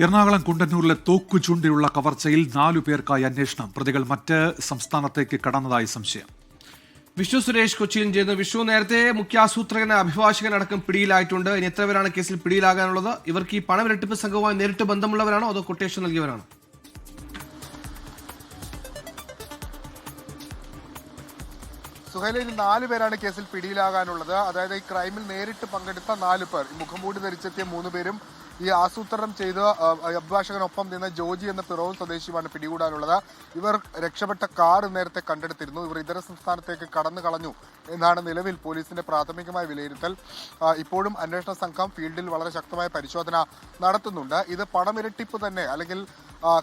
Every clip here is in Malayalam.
എറണാകുളം കുണ്ടന്നൂരിലെ തോക്കു ചൂണ്ടിയുള്ള കവർച്ചയിൽ നാലു പേർക്കായി അന്വേഷണം. പ്രതികൾ മറ്റ് സംസ്ഥാനത്തേക്ക് കടന്നതായി സംശയം. വിഷ്ണു സുരേഷ് കൊച്ചിയിൽ ചെയ്യുന്നു വിഷ്ണു നേരത്തെ മുഖ്യാസൂത്രകന് അഭിഭാഷകൻ അടക്കം പിടിയിലായിട്ടുണ്ട്. ഇനി എത്ര പേരാണ് കേസിൽ പിടിയിലാകാനുള്ളത്? ഇവർക്ക് ഈ പണമിരട്ടിപ്പ് സംഘവുമായി നേരിട്ട് ബന്ധമുള്ളവരാണോ അതോ കൊട്ടേഷൻ നൽകിയവരാണോ? സുഹൈലയിൽ നാല് പേരാണ് കേസിൽ പിടിയിലാകാനുള്ളത്. അതായത് ഈ ക്രൈമിൽ നേരിട്ട് പങ്കെടുത്ത നാല് പേർ. മുഖംമൂടി ധരിച്ചെത്തിയ മൂന്ന് പേരും ഈ ആസൂത്രണം ചെയ്ത് അഭിഭാഷകനൊപ്പം നിന്ന ജോജി എന്ന പിറവം സ്വദേശിയുമാണ് പിടികൂടാനുള്ളത്. ഇവർ രക്ഷപ്പെട്ട കാർ നേരത്തെ കണ്ടെടുത്തിരുന്നു. ഇവർ ഇതര സംസ്ഥാനത്തേക്ക് കടന്നു കളഞ്ഞു എന്നാണ് നിലവിൽ പോലീസിന്റെ പ്രാഥമികമായ വിലയിരുത്തൽ. ഇപ്പോഴും അന്വേഷണ സംഘം ഫീൽഡിൽ വളരെ ശക്തമായ പരിശോധന നടത്തുന്നുണ്ട്. ഇത് പണമിരട്ടിപ്പ് തന്നെ അല്ലെങ്കിൽ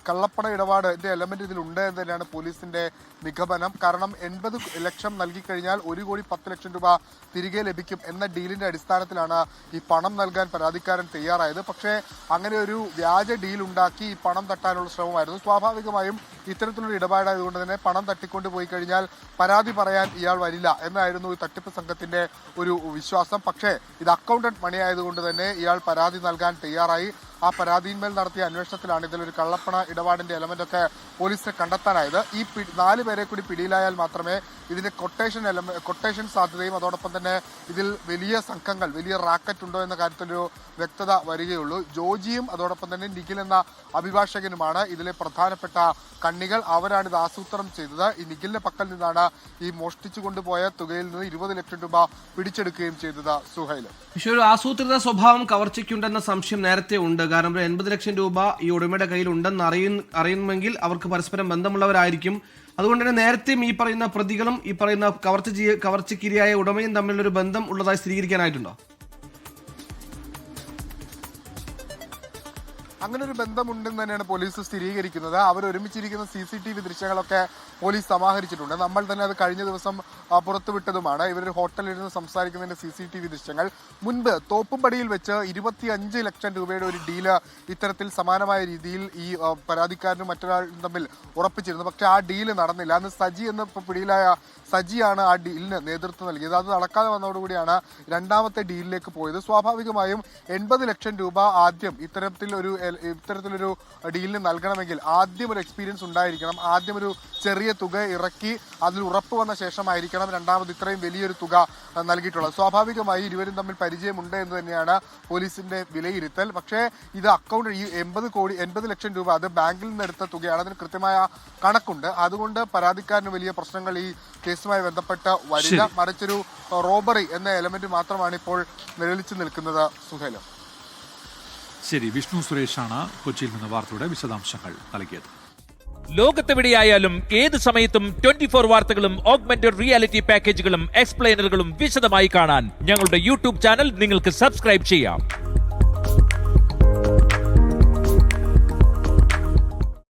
കള്ളപ്പണ ഇടപാടിന്റെ എലമെന്റ് ഇതിലുണ്ട് എന്ന് തന്നെയാണ് പോലീസിന്റെ നിഗമനം. കാരണം എൺപത് ലക്ഷം നൽകിക്കഴിഞ്ഞാൽ ഒരു കോടി പത്ത് ലക്ഷം രൂപ തിരികെ ലഭിക്കും എന്ന ഡീലിന്റെ അടിസ്ഥാനത്തിലാണ് ഈ പണം നൽകാൻ പരാതിക്കാരൻ തയ്യാറായത്. പക്ഷേ അങ്ങനെ ഒരു വ്യാജ ഡീൽ ഉണ്ടാക്കി ഈ പണം തട്ടാനുള്ള ശ്രമമായിരുന്നു. സ്വാഭാവികമായും ഇത്തരത്തിലൊരു ഇടപാടായതുകൊണ്ട് തന്നെ പണം തട്ടിക്കൊണ്ട് പോയി കഴിഞ്ഞാൽ പരാതി പറയാൻ ഇയാൾ വരില്ല എന്നായിരുന്നു ഈ തട്ടിപ്പ് സംഘത്തിന്റെ ഒരു വിശ്വാസം. പക്ഷേ ഇത് അക്കൗണ്ടന്റ് മണി ആയതുകൊണ്ട് തന്നെ ഇയാൾ പരാതി നൽകാൻ തയ്യാറായി. ആ പരാതിയിന്മേൽ നടത്തിയ അന്വേഷണത്തിലാണ് ഇതിലൊരു കള്ളപ്പണ ഇടപാടിന്റെ എലമെന്റ് ഒക്കെ പോലീസിനെ കണ്ടെത്താനായത്. ഈ നാല് പേരെ കൂടി പിടിയിലായാൽ മാത്രമേ ഇതിന്റെ കൊട്ടേഷൻ കൊട്ടേഷൻ സാധ്യതയും അതോടൊപ്പം തന്നെ ഇതിൽ വലിയ സംഘങ്ങൾ വലിയ റാക്കറ്റ് ഉണ്ടോ എന്ന കാര്യത്തിലൊരു വ്യക്തത വരികയുള്ളൂ. ജോജിയും അതോടൊപ്പം തന്നെ നിഖിൽ എന്ന അഭിഭാഷകനുമാണ് ഇതിലെ പ്രധാനപ്പെട്ട കണ്ണികൾ. അവരാണ് ഇത് ആസൂത്രണം ചെയ്തത്. ഈ നിഖിലിന്റെ പക്കൽ നിന്നാണ് ഈ മോഷ്ടിച്ചു കൊണ്ടുപോയ തുകയിൽ നിന്ന് ഇരുപത് ലക്ഷം രൂപ പിടിച്ചെടുക്കുകയും ചെയ്തത് സുഹൈൽ ആസൂത്രിത സ്വഭാവം കവർച്ചയ്ക്കുണ്ടെന്ന സംശയം നേരത്തെ ഉണ്ട്. കാരണം ഒരു എൺപത് ലക്ഷം രൂപ ഈ ഉടമയുടെ കയ്യിൽ ഉണ്ടെന്ന് അറിയുന്ന അറിയുമെങ്കിൽ അവർക്ക് പരസ്പരം ബന്ധമുള്ളവരായിരിക്കും. അതുകൊണ്ട് തന്നെ നേരത്തെയും ഈ പറയുന്ന പ്രതികളും ഈ പറയുന്ന കവർച്ച കവർച്ചക്കിരിയായ ഉടമയും തമ്മിലൊരു ബന്ധം ഉള്ളതായി സ്ഥിരീകരിക്കാനായിട്ടുണ്ടോ? അങ്ങനെ ഒരു ബന്ധമുണ്ടെന്ന് തന്നെയാണ് പോലീസ് സ്ഥിരീകരിക്കുന്നത്. അവർ ഒരുമിച്ചിരിക്കുന്ന സി സി ടി വി ദൃശ്യങ്ങളൊക്കെ പോലീസ് സമാഹരിച്ചിട്ടുണ്ട്. നമ്മൾ തന്നെ അത് കഴിഞ്ഞ ദിവസം പുറത്തുവിട്ടതുമാണ്. ഇവർ ഹോട്ടലിൽ നിന്ന് സംസാരിക്കുന്നതിന്റെ സി സി ടി വി ദൃശ്യങ്ങൾ. മുൻപ് തോപ്പുംപടിയിൽ വെച്ച് ഇരുപത്തിയഞ്ച് ലക്ഷം രൂപയുടെ ഒരു ഡീൽ ഇത്തരത്തിൽ സമാനമായ രീതിയിൽ ഈ പരാതിക്കാരനും മറ്റൊരാളും തമ്മിൽ ഉറപ്പിച്ചിരുന്നു. പക്ഷേ ആ ഡീൽ നടന്നില്ല. അന്ന് സജി എന്ന പിടിയിലായ സജിയാണ് ആ ഡീലിന് നേതൃത്വം നൽകിയത്. അത് നടക്കാതെ വന്നതോടുകൂടിയാണ് രണ്ടാമത്തെ ഡീലിലേക്ക് പോയത്. സ്വാഭാവികമായും എൺപത് ലക്ഷം രൂപ ആദ്യം ഇത്തരത്തിൽ ഒരു ഇത്തരത്തിലൊരു ഡീലിന് നൽകണമെങ്കിൽ ആദ്യം ഒരു എക്സ്പീരിയൻസ് ഉണ്ടായിരിക്കണം. ആദ്യം ഒരു ചെറിയ തുക ഇറക്കി അതിൽ ഉറപ്പ് വന്ന ശേഷമായിരിക്കണം രണ്ടാമത് ഇത്രയും വലിയൊരു തുക നൽകിയിട്ടുള്ളത്. സ്വാഭാവികമായി ഇരുവരും തമ്മിൽ പരിചയമുണ്ട് എന്ന് തന്നെയാണ് പോലീസിന്റെ വിലയിരുത്തൽ. പക്ഷേ ഇത് അക്കൗണ്ട് ഈ എൺപത് കോടി എൺപത് ലക്ഷം രൂപ അത് ബാങ്കിൽ നിന്ന് എടുത്ത തുകയാണ്. അതിന് കൃത്യമായ കണക്കുണ്ട്. അതുകൊണ്ട് പരാതിക്കാരന് വലിയ പ്രശ്നങ്ങൾ ഈ കേസുമായി ബന്ധപ്പെട്ട് വരില്ല ശരി. മറിച്ചൊരു റോബറി എന്ന എലമെന്റ് മാത്രമാണ് ഇപ്പോൾ നിഴലിച്ചു നിൽക്കുന്നത് സുഹേലം. ശരി വിഷ്ണു സുരേഷാണ് കൊച്ചിയിൽ നിന്ന് വാർത്തയുടെ വിശദാംശങ്ങൾ നൽകിയത്. ലോകത്തെവിടെയായാലും ഏത് സമയത്തും ട്വന്റി ഫോർ വാർത്തകളും ഓഗ്മെന്റഡ് റിയാലിറ്റി പാക്കേജുകളും എക്സ്പ്ലെയിനറുകളും വിശദമായി കാണാൻ ഞങ്ങളുടെ യൂട്യൂബ് ചാനൽ നിങ്ങൾക്ക് സബ്സ്ക്രൈബ് ചെയ്യാം.